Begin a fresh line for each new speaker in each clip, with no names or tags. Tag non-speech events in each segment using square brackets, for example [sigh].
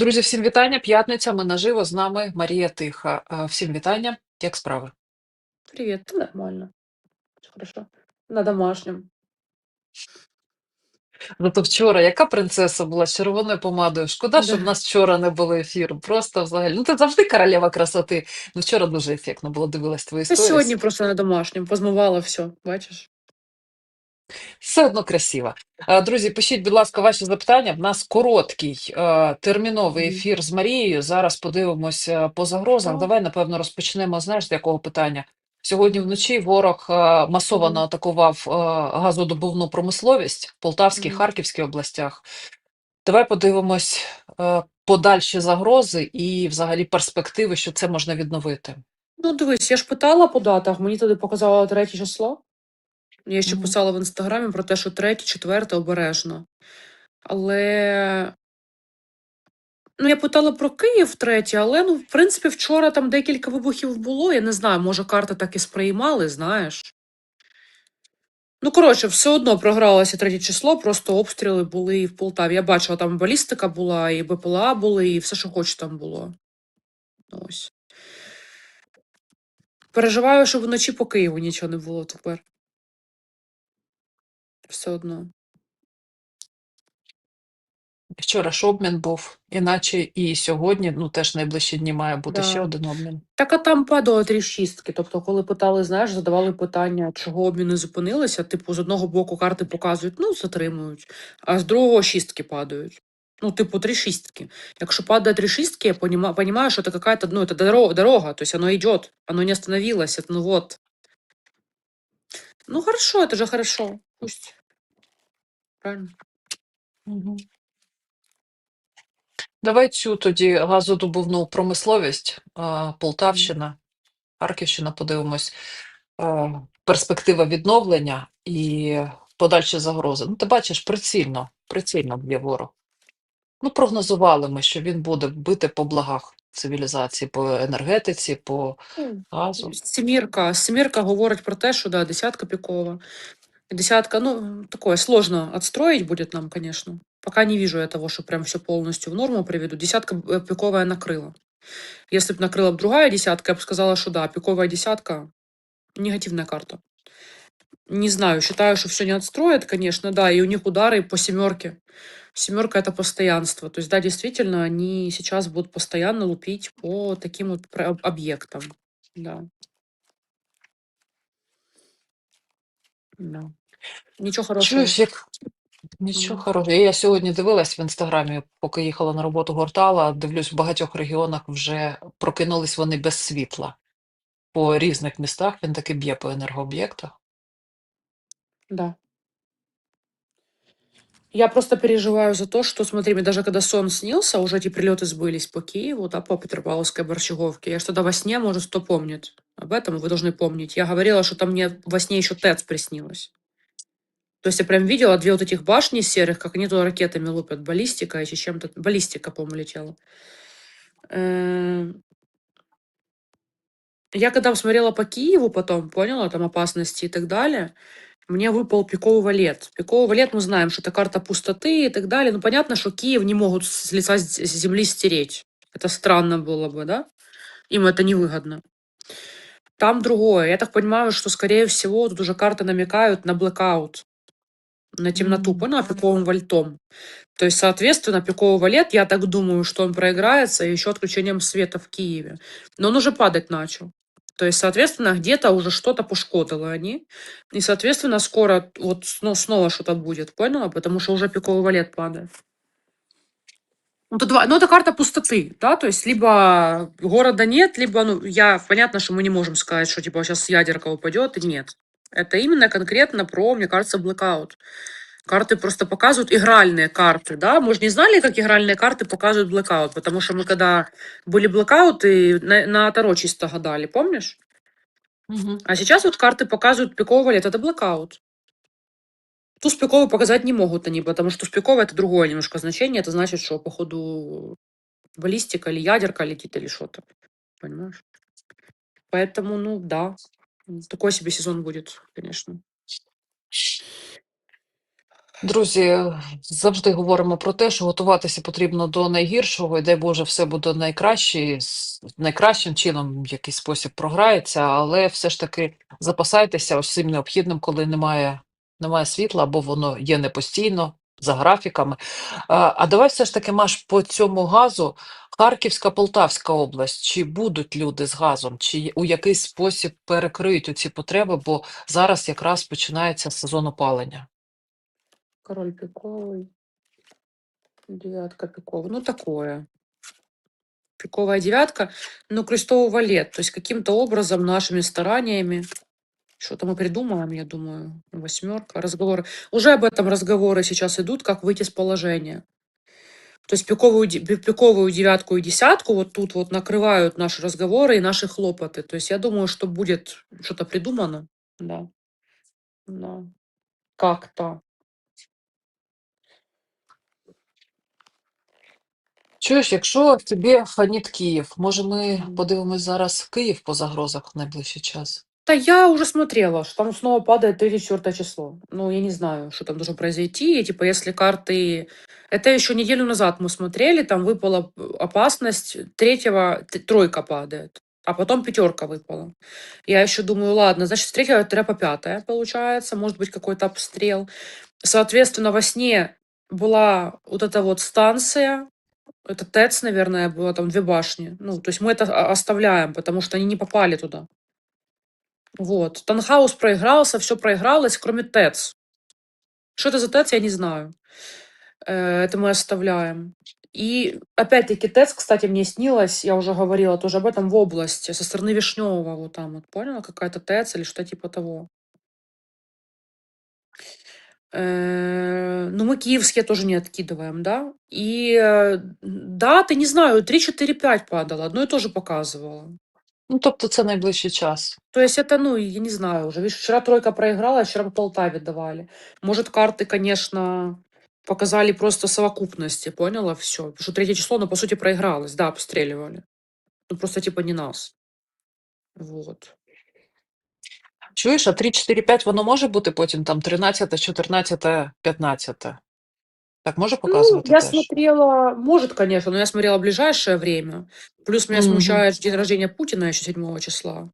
Друзі, всім вітання. П'ятниця. Ми наживо з нами Марія Тиха. Е, Всім вітання. Як справи?
Привет, да нормально. Хорошо. На домашнем.
Зато вчора яка принцеса була з червоною помадою. Шкода, що в нас вчора не було ефіру. Просто взагалі. Ну, ти завжди королева красоти. Ну, вчора дуже ефектно було дивилась твої
Та сьогодні просто на домашнем. Позмивала все, бачиш?
Все одно красиво. Е, Друзі, пишіть, будь ласка, ваші запитання. В нас короткий е, терміновий ефір з Марією. Зараз подивимося по загрозах. Давай, напевно, розпочнемо. Знаєш, з якого питання? Сьогодні вночі ворог е, масово атакував е, газодобувну промисловість в Полтавській. Харківській областях. Давай подивимось е, подальші загрози і взагалі перспективи, що це можна відновити.
Ну, дивись, я ж питала по датах, мені тоді показало третє число. Я ще
Мгм.
писала в інстаграмі про те, що третє, четверте обережно. Але. Ну, я питала про Київ третє, але ну, в принципі, вчора там декілька вибухів було. Я не знаю, може, карти так і сприймали, знаєш. Ну, коротше, все одно програлося третє число, просто обстріли були і в Полтаві. Я бачила, там балістика була, і БПЛА були, і все, що хоч там було. Ось. Переживаю, що вночі по Києву нічого не було тепер Все одно.
Вчора ж обмін був, іначе і сьогодні, ну теж найближчі дні має бути ще
Да.
один обмін.
Так, а там падало три шістки. Тобто, коли питали, знаєш, задавали питання, чого обміни зупинилися, типу, з одного боку карти показують, ну, затримують, а з другого шістки падають. Ну, типу, три шістки. Якщо падає три шістки, я понима- понимаю, что это какая-то, ну, это дорога, дорога, то есть оно идет, оно не остановилось, это, ну вот. Ну, хорошо, это же хорошо. Пусть. Правильно.
Мгм. Давай цю тоді газодобувну промисловість, а, Полтавщина, Харківщина, подивимось. Перспектива відновлення і подальші загрози. Ну, ти бачиш, прицільно, прицільно б'є ворог. Ну, прогнозували ми, що він буде бити по благах цивілізації, по енергетиці, по
Ну,
газу.
Семірка. Семірка говорить про те, що да, десятка пікова. Десятка, ну, такое сложно отстроить будет нам, конечно. Пока не вижу я того, что прям все полностью в норму приведу. Десятка э, пиковая накрыла. Если бы накрыла другая десятка, я бы сказала, что да, пиковая десятка – негативная карта. Не знаю, считаю, что все не отстроят, конечно, да, и у них удары по семерке. Семерка это постоянство. То есть, да, действительно, они сейчас будут постоянно лупить по таким вот объектам. Да. Да. Ничего хорошего.
Чуєш, як нічого
Мгм.
хорошого. Я сьогодні дивилась в інстаграмі, поки їхала на роботу гортала. Дивлюсь, в багатьох регіонах вже прокинулись вони без світла. По різних містах він таки б'є по енергооб'єктах.
Да. Я просто переживаю за то, что, смотри, мне даже когда сон снился, уже эти прилеты сбылись по Киеву, да, по Петропавловской Борщеговке. Я ж тогда во сне, может, кто помнит об этом, вы должны помнить. Я говорила, что там мне во сне еще ТЭЦ приснилось. То есть я прям видела две вот этих башни серых, как они туда ракетами лупят. Баллистика и чем-то... Баллистика, по-моему, летела. Э, Я когда смотрела по Киеву потом, поняла, там опасности и так далее, мне выпал пиковый валет. Пиковый валет, мы знаем, что это карта пустоты и так далее. Ну, понятно, что Киев не могут с лица земли стереть. Это странно было бы, да? Им это невыгодно. Там другое. Я так понимаю, что, скорее всего, тут уже карты намекают на блэкаут, на темноту,
М.
поняла, пиковым вальтом. То есть, соответственно, пиковый валет, я так думаю, что он проиграется еще отключением света в Киеве. Но он уже падать начал. То есть, соответственно, где-то уже что-то пошкодило они. И, соответственно, скоро вот сно- снова что-то будет, поняла? Потому что уже пиковый валет падает. Ну, тут два- ну, это карта пустоты, да, то есть либо города нет, либо, ну, я, понятно, что мы не можем сказать, что, типа, сейчас ядерка упадет, и нет. Это именно конкретно про, мне кажется, blackout. Карты просто показывают игральные карты, да, мы же не знали, как игральные карты показывают blackout, потому что мы когда были блокауты, на, на Таро чисто гадали, помнишь?
Мгм.
А сейчас вот карты показывают пиковый валет, это блокаут. Туз пиковый показать не могут они, потому что туз пиковый это другое немножко значение. Это значит, что походу баллистика или ядерка летит или что-то. Понимаешь? Поэтому, ну да, м, такой себе сезон будет, конечно.
Друзі, завжди говоримо про те, що готуватися потрібно до найгіршого, і дай Боже, все буде найкраще, найкращим чином в якийсь спосіб програється, але все ж таки запасайтеся цим необхідним, коли немає, немає світла, або воно є не постійно, за графіками. А, а давай все ж таки, Маш, по цьому газу Харківська, Полтавська область, чи будуть люди з газом, чи у якийсь спосіб перекриють оці потреби, бо зараз якраз починається сезон опалення.
Король пиковый. Девятка пиковая. Ну, такое. Пиковая девятка. Ну, крестовый валет. То есть каким-то образом нашими стараниями что-то мы придумаем, я думаю. Восьмерка. Разговоры. Уже об этом разговоры сейчас идут, как выйти с положения. То есть пиковую, пиковую девятку и десятку вот тут вот накрывают наши разговоры и наши хлопоты. То есть я думаю, что будет что-то придумано. Да. Да. Как-то.
Чуєш, якщо тобі фаніт Київ, може ми
Мгм.
подивимось зараз Київ по загрозах в найближчий час?
Да я уже смотрела, что там снова падает 3-4 число. Ну, я не знаю, что там должно произойти. И, типа, если карты... Это еще неделю назад мы смотрели, там выпала э, опасность, третьего т- тройка падает, а потом пятерка выпала. Я еще думаю, ладно, значит, с третьего тире по пятое получается, может быть, какой-то обстрел. Соответственно, во сне была вот эта вот станция, это ТЭЦ, наверное, было, там две башни. Ну, то есть мы это о- оставляем, потому что они не попали туда. Вот. Танхаус проигрался, все проигралось, кроме ТЭЦ. Что это за ТЭЦ, я не знаю. Э, Это мы оставляем. И опять-таки ТЭЦ, кстати, мне снилось, я уже говорила тоже об этом в области, со стороны Вишневого, вот там, вот поняла, какая-то ТЭЦ или что типа того. Э, Ну, мы киевские тоже не откидываем, да. И э, да, ты не знаю, 3, 4, 5 падало, одно и то же показывало.
Ну, тобто це найближчий час.
То есть это, ну, я не знаю уже. Видишь, вчера тройка проиграла, а вчера по Полтаве давали. Может, карты, конечно, показали просто совокупности, поняла, все. Потому что третье число, оно, по сути, проигралось. Да, обстреливали. Ну, просто, типа, не нас. Вот.
Чуєш, а 3, 4, 5 воно може бути потім там 13, 14, 15. Так може
Ну,
показувати
я
теж?
смотрела, может, конечно, но я смотрела ближайшее время. Плюс меня
Мгм.
смущает день рождения Путина еще 7 числа.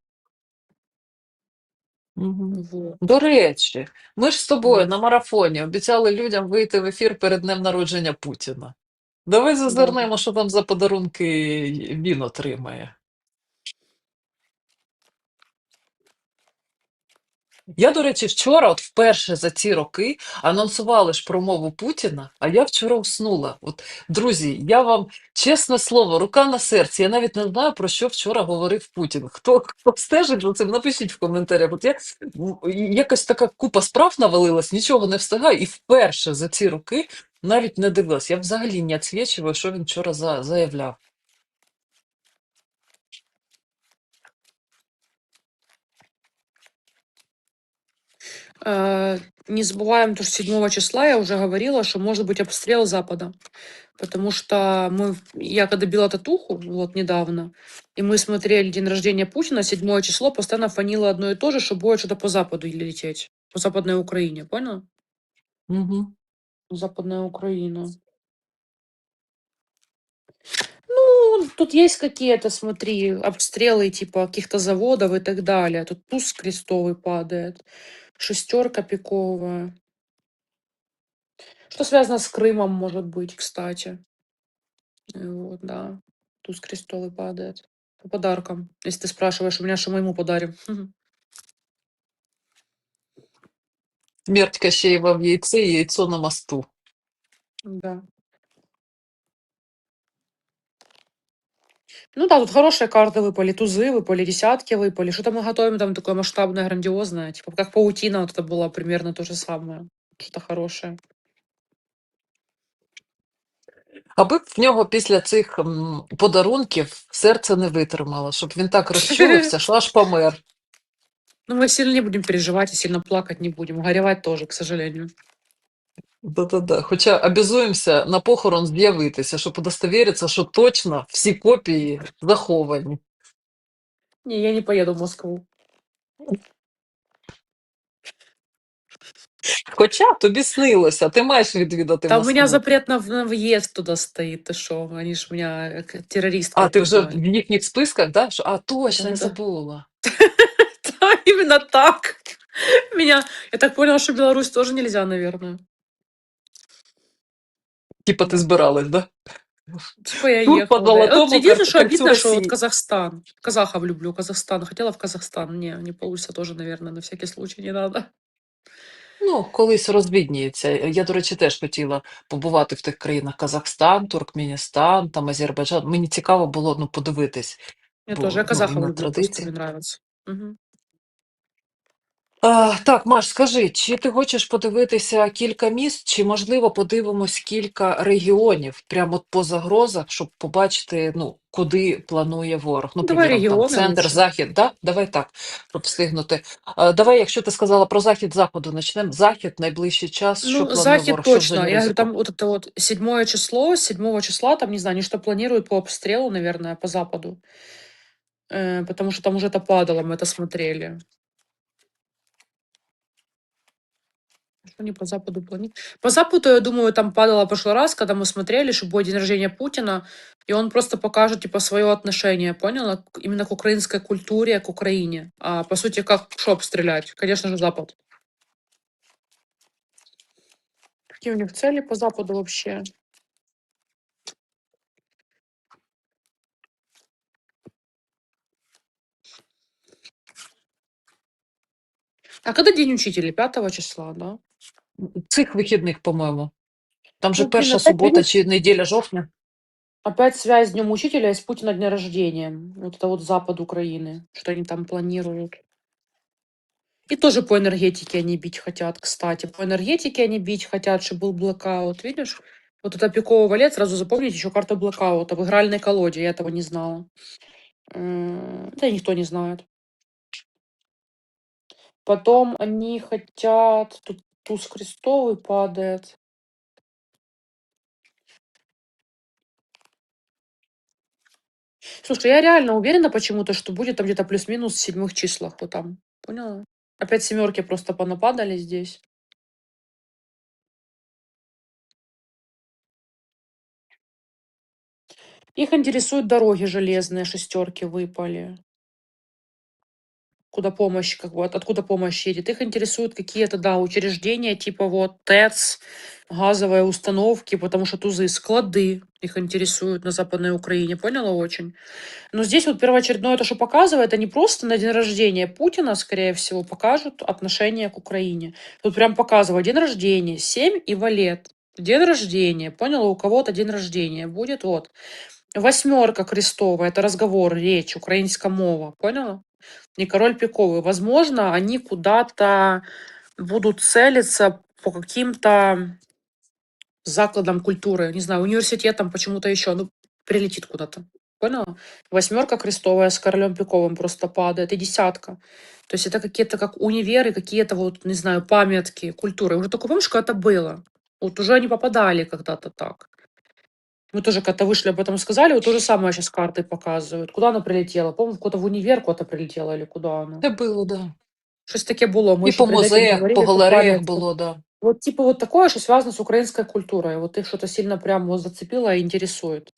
Мгм.
Вот.
До речі, ми ж з тобою
Мгм.
на марафоні обіцяли людям вийти в ефір перед днем народження Путіна. Давай зазирнемо, що там за подарунки він отримає. Я, до речі, вчора, от вперше за ці роки, анонсували ж промову Путіна, а я вчора уснула. От, друзі, я вам чесне слово, рука на серці. Я навіть не знаю, про що вчора говорив Путін. Хто, хто стежить за цим, напишіть в коментарях. От я якась така купа справ навалилась, нічого не встигаю, і вперше за ці роки навіть не дивилась. Я взагалі не відсвічую, що він вчора за, заявляв.
Не забываем, то, что 7 числа я уже говорила, что может быть обстрел Запада. Потому что мы, я когда била татуху, вот недавно, и мы смотрели день рождения Путина, 7 число, постоянно фанило одно и то же, что будет что-то по Западу лететь. По Западной Украине, понял?
Угу.
Западная Украина. Ну, тут есть какие-то, смотри, обстрелы типа каких-то заводов и так далее. Тут туз крестовый падает, Шестерка пиковая. Что связано с Крымом, может быть, кстати. Э, Вот, да. Туз крестовый падает. По подаркам. Если ты спрашиваешь, у меня что мы ему подарим.
Смерть Кощеєва в яйце і яйцо на мосту.
Да. Ну да, тут хорошие карты выпали, тузы выпали, десятки выпали. Что-то мы готовим там такое масштабное, грандиозное. Типа как паутина вот это было примерно то же самое. Что-то хорошее.
Аби б в нього після цих м, подарунків серце не витримало, щоб він так розчулився, що [laughs] аж помер.
Ну, мы сильно не будем переживать и сильно плакать не будем. Горевать тоже, к сожалению.
Да-да-да. Хоча обязуємося на похорон з'явитися, щоб удостовіритися, що точно всі копії заховані.
Не, я не поеду в Москву.
Хоча тобі снилося, ти маєш відвідати
Там у меня
Москву.
запрет на, в- на въезд туда стоит, ты шо? Они ж меня э, к- террористкой
А ти вже в
признали.
їхніх списках, да? Що- А точно, не
Да-да.
забула. [laughs]
Да, именно так. Меня, я так поняла, что Беларусь тоже нельзя, наверное.
Типа ти збиралась, да?
Типа я
по
ехала, да. Вот
золотому
единственное,
кольцу
что обидно, что вот
России.
Казахстан. Казахов люблю, Казахстан. Хотела в Казахстан. Не, не получится тоже, наверное, на всякий случай не надо.
Ну, колись розвідніється. Я, до речі, теж хотіла побувати в тих країнах Казахстан, Туркменістан, там Азербайджан. Мені цікаво було ну, подивитись,
Я
бо
тоже, я
ну,
казахов
іменно
люблю, просто
традиції.
мне нравится. Мгм.
А, так, Маш, скажи, чи ти хочеш подивитися кілька міст, чи можливо подивимось кілька регіонів прямо от по загрозах, щоб побачити, ну, куди планує ворог? Ну,
Давай
приміром, там
регионы
центр,
лучше.
захід, да? Давай так, щоб встигнути. А, давай, якщо ти сказала про захід, заходу почнемо. Захід, найближчий час, що
Ну,
планує
Захід
ворог, що в
точно.
зоні
Я говорю,
ризику?
там вот это вот седьмое число, с седьмого числа, там, не знаю, они что планируют по обстрелу, наверное, по западу. Э, потому что там уже это падало, мы это смотрели. Они по западу планируют? По западу, я думаю, там падало в прошлый раз, когда мы смотрели, что будет день рождения Путина, и он просто покажет, типа, свое отношение, поняла? Именно к украинской культуре, к Украине. А по сути, как что обстрелять? Конечно же, Запад. Какие у них цели по Западу вообще? А когда День учителя? 5 числа, да?
Цих вихідних, по-моєму. Там же
Ну, блин,
перша
опять
субота
видишь,
чи неділя жовтня.
опять связь с Днем учителя и с Путина дня рождения. Вот это вот Запад Украины, что они там планируют. И тоже по энергетике они бить хотят, кстати. По энергетике они бить хотят, чтобы был блокаут, видишь? Вот это пикового лет, сразу запомните еще карту блокаута в игральной колоде, я этого не знала. М, Да и никто не знает. Потом они хотят, тут туз крестовый падает. Слушай, я реально уверена почему-то, что будет там где-то плюс-минус в седьмых числах, вот там. Поняла? Опять семерки просто понападали здесь. Их интересуют дороги железные, шестерки выпали. Куда помощь, как бы, от- откуда помощь едет. Их интересуют какие-то, да, учреждения, типа вот ТЭЦ, газовые установки, потому что тузы, склады их интересуют на Западной Украине, поняла очень? Но здесь вот первоочередное то, что показывает, они просто на день рождения Путина, скорее всего, покажут отношение к Украине. Тут прям показывают день рождения, 7 и валет. День рождения, поняла, у кого-то день рождения будет, вот. Восьмерка крестовая, это разговор, речь, украинская мова, поняла? Не король пиковый. Возможно, они куда-то будут целиться по каким-то закладам культуры, не знаю, университетам, почему-то еще, ну, прилетит куда-то. Поняла? Восьмерка крестовая с королем пиковым просто падает, и десятка. То есть это какие-то как универы, какие-то вот, не знаю, памятки культуры. Уже такое, помнишь, когда это было? Вот уже они попадали когда-то так. Мы тоже когда вышли об этом сказали, вот то же самое сейчас карты показывают. Куда она прилетела? Помню, куда-то в универ куда-то прилетела или куда она?
Це було, да.
Щось таке було. Ми
І
ще
по
перед этим
музеях,
говорили
по
про
галереях було, да.
Вот типа вот такое, что связано с украинской культурой. Вот их что-то сильно прям вот зацепило и интересует.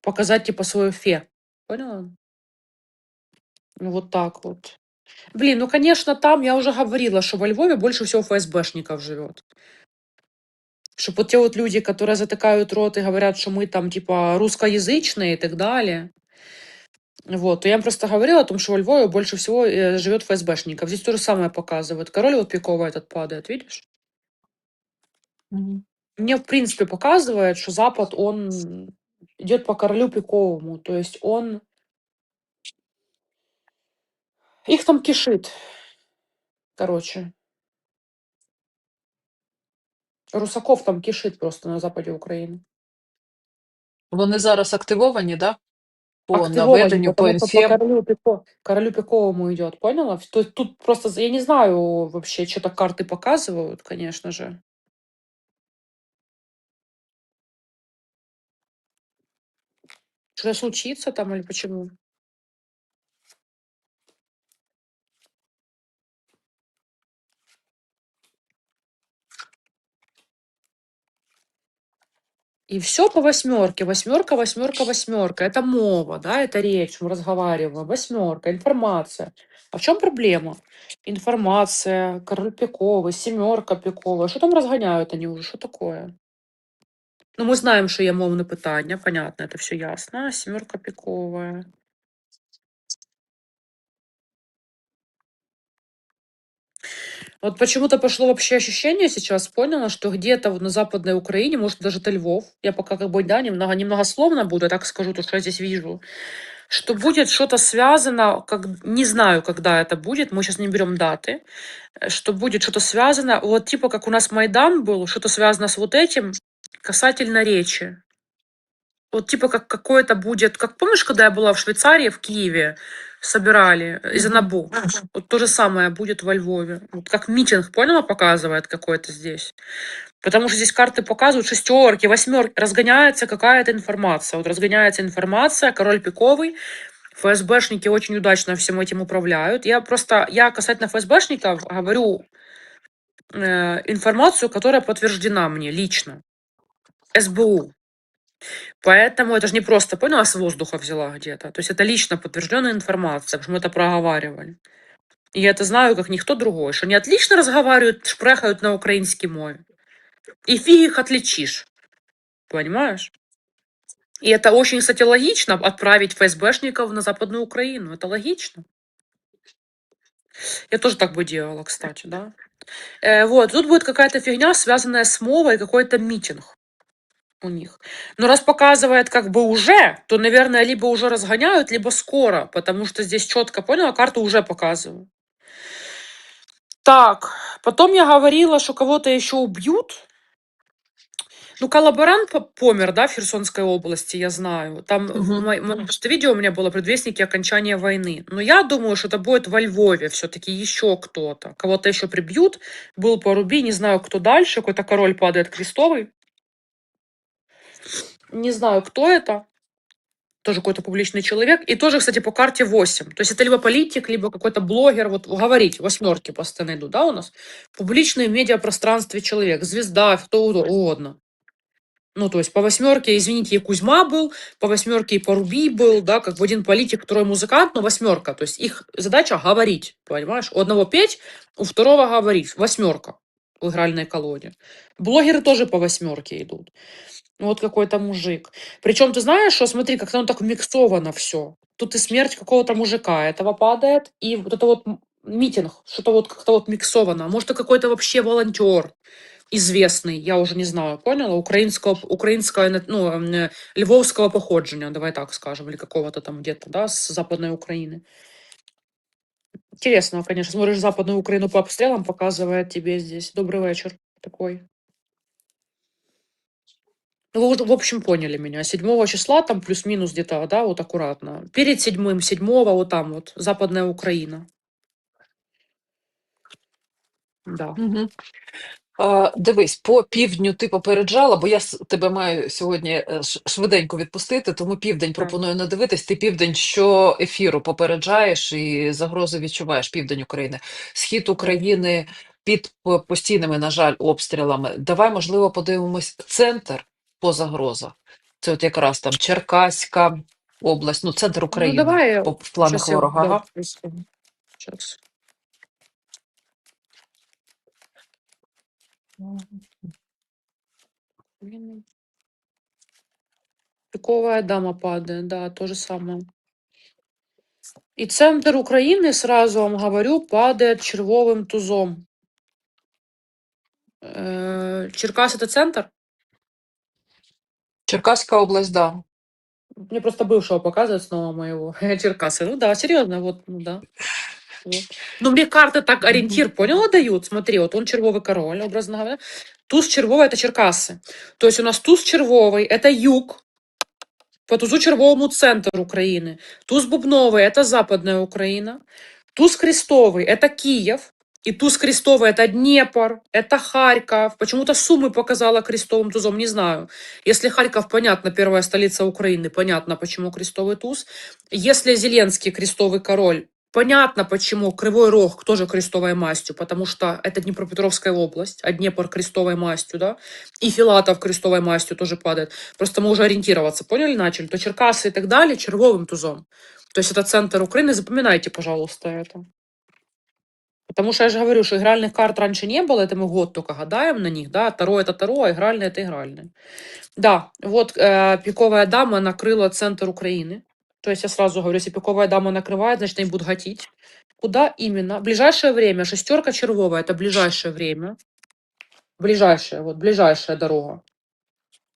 Показать типа свое фе. Поняла? Ну, Вот так вот. Блин, ну конечно там, я уже говорила, что во Львове больше всего ФСБшников живет. Чтобы вот те вот люди, которые затыкают рот и говорят, что мы там типа русскоязычные и так далее. Вот, то я им просто говорила о том, что во Львове больше всего э, живет ФСБшников. Здесь то же самое показывают. Король вот пиковый этот падает, видишь?
Мгм.
Мне, в принципе, показывает, что Запад, он идет по королю пиковому. То есть он... Их там кишит. Короче. Русаков там кишит просто на западе Украины.
Вони зараз активовані, да? По
Активовані,
наведенню, по
потому что по
інфем.
королю, пико- королю пиковому идет, поняла? То есть тут просто, за- я не знаю вообще, что-то карты показывают, конечно же. Что-то случится там или почему? И все по восьмерке. Восьмерка, восьмерка, восьмерка. Это мова, да, это речь, мы разговариваем. Восьмерка, информация. А в чем проблема? Информация, король пиковый, семерка пиковая. Что там разгоняют они уже? Что такое? Ну, ми знаємо, що є мовне питання, понятно, это все ясно. Семерка пиковая. Вот почему-то пошло вообще ощущение сейчас, поняла, что где-то вот на Западной Украине, может, даже это Львов, я пока как бы, да, немного, немногословно буду, я так скажу, то, что я здесь вижу, что будет что-то связано, как, не знаю, когда это будет, мы сейчас не берем даты, э, что будет что-то связано, вот типа как у нас Майдан был, что-то связано с вот этим касательно речи. Вот типа как какое-то будет, как помнишь, когда я была в Швейцарии, в Киеве, собирали из
Мгм.
НАБУ, вот то же самое будет во Львове. Вот как митинг, поняла, показывает какой-то здесь. Потому что здесь карты показывают шестерки, восьмерки, разгоняется какая-то информация. Вот разгоняется информация, король пиковый, ФСБшники очень удачно всем этим управляют. Я просто, я касательно ФСБшников говорю э, информацию, которая подтверждена мне лично. СБУ. Поэтому это же не просто, поняла, с воздуха взяла где-то. То есть это лично подтвержденная информация, потому что мы это проговаривали. И я это знаю, как никто другой, что они отлично разговаривают, шпрехают на украинской мове. И фиг их отличишь. Понимаешь? И это очень, кстати, логично отправить ФСБшников на Западную Украину. Это логично. Я тоже так бы делала, кстати, да. Э, вот, тут будет какая-то фигня, связанная с мовой, какой-то митинг у них. Но раз показывает как бы уже, то, наверное, либо уже разгоняют, либо скоро, потому что здесь четко, поняла, карту уже показываю. Так, потом я говорила, что кого-то еще убьют. Ну, коллаборант по- помер, да, в Херсонской области, я знаю. Там в
Мгм.
мой- мо- что видео у меня было предвестники окончания войны. Но я думаю, что это будет во Львове все-таки еще кто-то. Кого-то еще прибьют. Был поруби, не знаю, кто дальше. Какой-то король падает крестовый. Не знаю, кто это. Тоже какой-то публичный человек. И тоже, кстати, по карте 8. То есть это либо политик, либо какой-то блогер. Вот говорить, восьмерки постоянно идут, да, у нас? Публичное медиапространстве человек. Звезда, кто угодно. Ну, то есть по восьмерке, извините, и Кузьма был, по восьмерке и Поруби был, да, как бы один политик, второй музыкант, но восьмерка. То есть их задача говорить, понимаешь? У одного петь, у второго говорить. Восьмерка в игральной колоде. Блогеры тоже по восьмерке идут. Вот какой-то мужик. Причем ты знаешь, что смотри, как-то оно так миксовано все. Тут и смерть какого-то мужика этого падает, и вот это вот митинг, что-то вот как-то вот миксовано. А Может, это какой-то вообще волонтер известный, я уже не знаю, поняла, украинского, украинского, ну, э, львовского походження, давай так скажем, или какого-то там где-то, да, с западной Украины. Интересно, конечно, смотришь западную Украину по обстрелам, показывает тебе здесь. Добрый вечер такой. Ну, вы, в общем, поняли меня. 7 числа, там плюс-минус где-то, да, вот аккуратно. Перед седьмым, седьмого, вот там вот, западная Украина. Да.
Мгм. А, дивись, по півдню ти попереджала, бо я с- тебе маю сьогодні е, ш- швиденько відпустити, тому південь
Так.
пропоную не дивитись. Ти південь що ефіру попереджаєш і загрози відчуваєш південь України. Схід України під по- постійними, на жаль, обстрілами. Давай, можливо, подивимось центр по загрозах. Це от якраз там Черкаська область, ну центр
Ну,
України
давай,
по, в планах
сейчас я,
ворога.
да,
Ага.
Сейчас. Пиковая дама падает, да, то же самое. И центр Украины, сразу вам говорю, падает червовым тузом. Э, Черкас это центр?
Черкаська область, да.
Мне просто бывшего показывают снова моего. [laughs] Черкасы. Ну да, серьезно, вот, ну да. Вот. Ну, мне карты так ориентир, поняла, дают? Смотри, вот он червовый король, образно говоря. Туз червовый – это Черкасы. То есть у нас туз червовый – это юг, по тузу червовому центр Украины. Туз бубновый – это западная Украина. Туз крестовый – это Киев. И туз крестовый – это Днепр, это Харьков. Почему-то Сумы показала крестовым тузом, не знаю. Если Харьков, понятно, первая столица Украины, понятно, почему крестовый туз. Если Зеленский крестовый король, Понятно, почему Кривой Рог тоже крестовой мастью, потому что это Днепропетровская область, а Днепр крестовой мастью, да, и Филатов крестовой мастью тоже падает. Просто мы уже ориентироваться, поняли, начали, то Черкасы и так далее червовым тузом. То есть это центр Украины, запоминайте, пожалуйста, это. Потому что я же говорю, что игральных карт раньше не было, это мы год только гадаем на них, да, Таро это Таро, а игральные это игральные. Да, вот э, пиковая дама накрыла центр Украины. То есть я сразу говорю, если пиковая дама накрывает, значит они будут гатить. Куда именно? В ближайшее время. Шестерка червовая, это ближайшее время. Ближайшая, вот ближайшая дорога.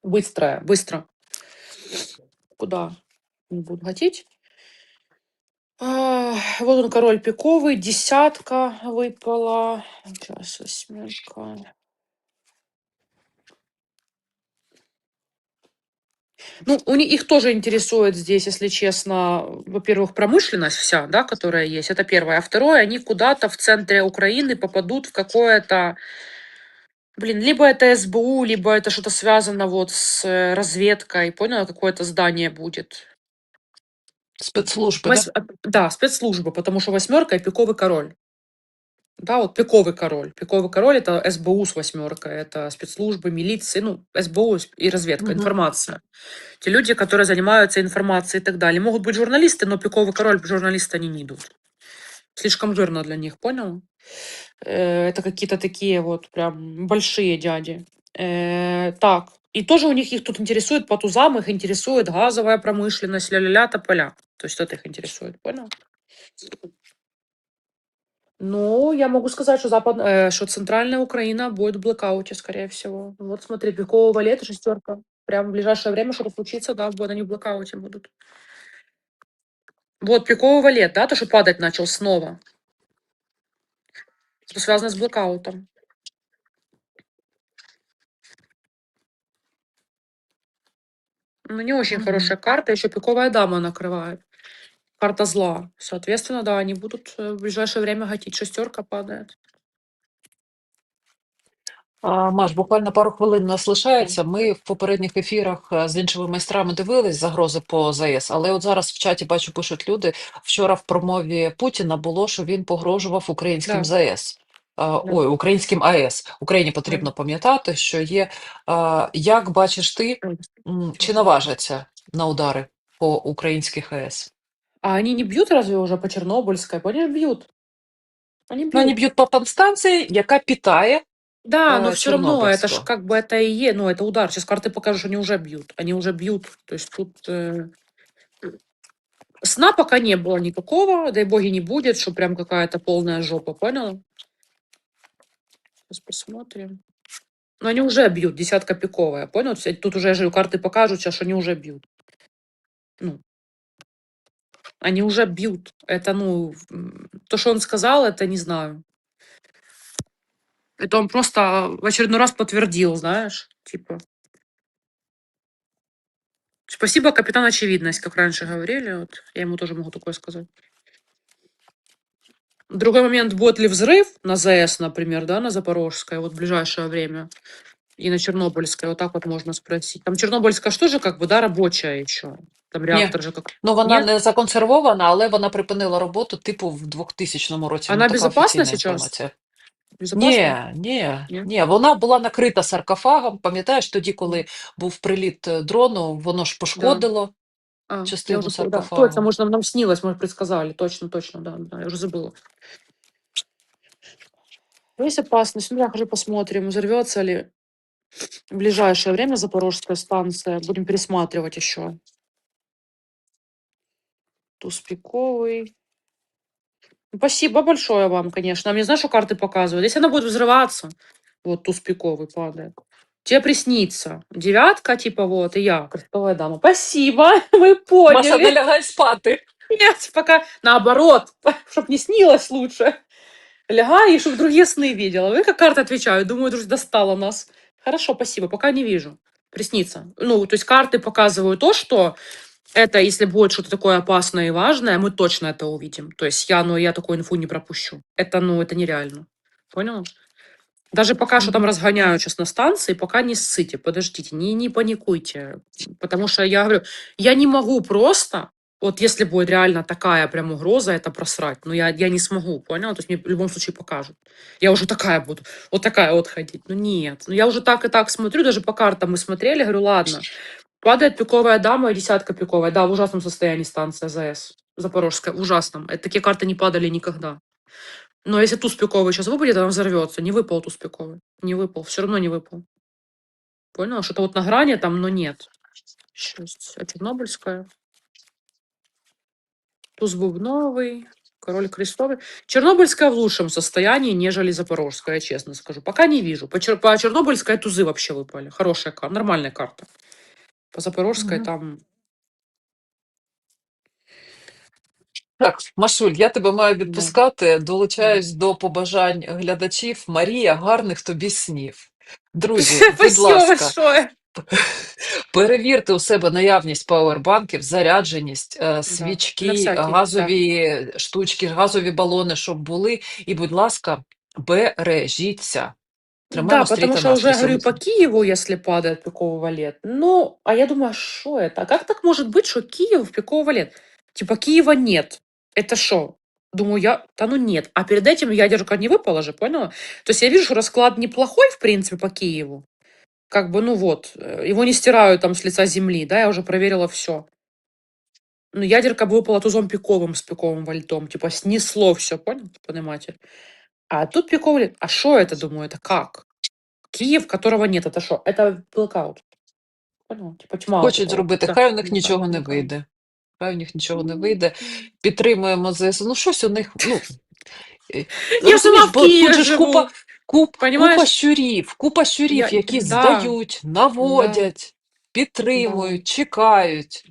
Быстрая, быстро. Куда они будут гатить? Вот он, король пиковый, десятка выпала. Сейчас восьмерка. Ну, у них, их тоже интересует здесь, если честно, во-первых, промышленность вся, да, которая есть, это первое. А второе, они куда-то в центре Украины попадут в какое-то, блин, либо это СБУ, либо это что-то связано вот с э, разведкой, поняла, какое-то здание будет.
Спецслужби, да?
Вось- а, Да, спецслужбы, потому что восьмерка и пиковый король. Да, вот пиковый король. Пиковый король это СБУ с восьмеркой, это спецслужбы, милиции, ну, СБУ и разведка,
Мгм.
информация. Те люди, которые занимаются информацией и так далее. Могут быть журналисты, но пиковый король журналисты они не идут. Слишком жирно для них, понял? Э, Это какие-то такие вот прям большие дяди. Э, Так, и тоже у них их тут интересует по тузам, их интересует газовая промышленность, ля-ля-ля, тополя. То есть это их интересует, понял? Ну, я могу сказать, что, запад... э, что центральная Украина будет в блэкауте, скорее всего. Вот смотри, пикового лета шестерка. Прям в ближайшее время что-то случится, да, вот они в блэкауте будут. Вот, пикового лет, да, то, что падать начал снова. Что связано с блэкаутом. Ну, не очень хорошая карта, еще пиковая дама накрывает. Карта зла. Соответственно, да, они будут э, в ближайшее время гатить. Шестерка падает.
А, Маш, буквально пару хвилин нас лишається. Ми в попередніх ефірах е, з іншими майстрами дивились загрози по ЗАЕС, але от зараз в чаті бачу, пишуть люди. Вчора в промові Путіна було, що він погрожував українським
Да.
ЗАЕС А, Ой, українським АЕС. Україні потрібно пам'ятати, що є. а, Як бачиш ти, м, чи наважаться на удари по українських АЕС?
А они не бьют разве уже по Чернобыльской? Они бьют. Они бьют.
Ну, вони б'ють по подстанції, яка питає
Да,
э,
но все равно это ж
Чернобыльского.
как бы это и е, ну это удар. Сейчас карты покажут, что они уже бьют. Они уже бьют. То есть тут э, сна пока не было никакого, дай боги не будет, что прям какая-то полная жопа, понял? Сейчас посмотрим. Но они уже бьют, десятка пиковая, понял? Тут уже, я же карты покажут сейчас, они уже бьют. Ну, они уже бьют. Это, ну, то, что он сказал, это не знаю. Это он просто в очередной раз подтвердил, знаешь, типа. Спасибо, капитан Очевидность, как раньше говорили. Вот, я ему тоже могу такое сказать. Другой момент, будет ли взрыв на ЗАЭС, например, да, на Запорожской, вот в ближайшее время, и на Чернобыльской, вот так вот можно спросить. Там Чернобыльская что же, как бы, да, рабочая еще? Там реактор же как...
Ну, вона
Ні?
не законсервована, але вона припинила роботу, типу, в 2000 році.
Вона
ну, така
безопасна
офіційна
сейчас?
інформація.
Безопасно?
Ні, ні,
Ні?
ні, вона була накрита саркофагом. Пам'ятаєш, тоді, коли був приліт е, дрону, воно ж пошкодило.
А, я
частину
уже, пом- да,
саркофага.
точно, может, нам, нам снилось, мы предсказали, точно, точно, да, да, я уже забыла. Есть опасность, ну, уже посмотрим, взорвется ли в ближайшее время Запорожская станция. Будем пересматривать еще. Туспиковый. Ну, Спасибо большое вам, конечно. А мне знаешь, что карты показывают? Если она будет взрываться, вот туз пиковый падает, тебе приснится девятка, типа вот, и я, крестовая дама. Спасибо, [laughs] мы
Маша, не
поняли.
лягай спати.
Нет, пока наоборот, [laughs] чтобы не снилось лучше. Лягай, и чтобы другие сны видела. Вы как карты отвечают, думаю, друзья, достала нас. Хорошо, спасибо, пока не вижу. Приснится. Ну, то есть карты показывают то, что это, если будет что-то такое опасное и важное, мы точно это увидим. То есть я, ну, я такую инфу не пропущу. Это, ну, это нереально. Понял? Даже пока что там
Мгм.
разгоняют сейчас на станции, пока не ссыте, подождите, не, не паникуйте. Потому что я говорю, я не могу просто Вот если будет реально такая прям угроза, это просрать. Ну, я, я не смогу, понял? То есть мне в любом случае покажут. Я уже такая буду, вот такая вот ходить. Ну, нет. Ну, я уже так и так смотрю, даже по картам мы смотрели, говорю, ладно. Падает пиковая дама и десятка пиковая. Да, в ужасном состоянии станция ЗАЭС. Запорожская, в ужасном. Это такие карты не падали никогда. Но если туз пиковый сейчас выпадет, она взорвется. Не выпал туз пиковый. Не выпал. Все равно не выпал. Понял? Что-то вот на грани там, но нет. Сейчас. А Чернобыльская? Туз бубновый. Король крестовый. Чернобыльская в лучшем состоянии, нежели Запорожская, я честно скажу. Пока не вижу. По, Чер- по Чернобыльской тузы вообще выпали. Хорошая карта, нормальная карта. По Запорожской
Мгм.
там...
Так, Машуль, я тебе маю відпускати. Долучаюсь до побажань глядачів. Марія, гарних тобі снів. Друзі, [laughs] будь
Спасибо
ласка,
большое. [laughs]
перевірте у себе наявність пауербанків, зарядженість, е,
на
свічки,
всякий,
газові штучки, газові балони, щоб були. І, будь ласка, бережіться. Тримаємо
Да, потому
стрій та
что уже,
настрій
говорю,
сьогодні.
по Киеву, если падает пикового лет. Ну, а я думаю, что это? А как так может быть, что Киев в пикового лет? Типа Киева нет. Это что? Думаю, я, да ну нет. А перед этим ядерка не выпала же, поняла? То есть я вижу, что расклад неплохой, в принципе, по Киеву. Как бы, ну вот, э, его не стирают там с лица земли, да, я уже проверила все. Ну, ядерка бы выпала тузом пиковым с пиковым вольтом. Типа снесло все, понял? Понимаете? А тут пиковый. А что это, думаю, это как? Киев, которого нет, это что? Это blackout. Понял? Типа тьма.
Хочуть зробити, хай у них нічого не вийде. Хай у них нічого не вийде. Підтримуємо ЗСУ. Ну, щось у них, ну, е,
Я сама в
бо тут же ж купа, куп, купа щурів, купа щурів,
Я-
які
да,
здають, наводять, підтримують, чекають.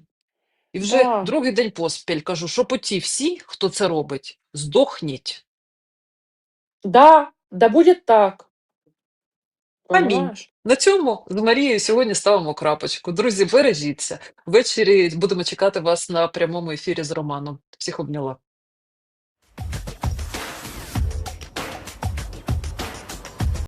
І вже
Да.
другий день поспіль кажу, що по ті всі, хто це робить, здохніть.
Да, да будет так. Понимаешь?
На цьому з Марією сьогодні ставимо крапочку. Друзі, бережіться. Ввечері будемо чекати вас на прямому ефірі з Романом. Всіх обняла.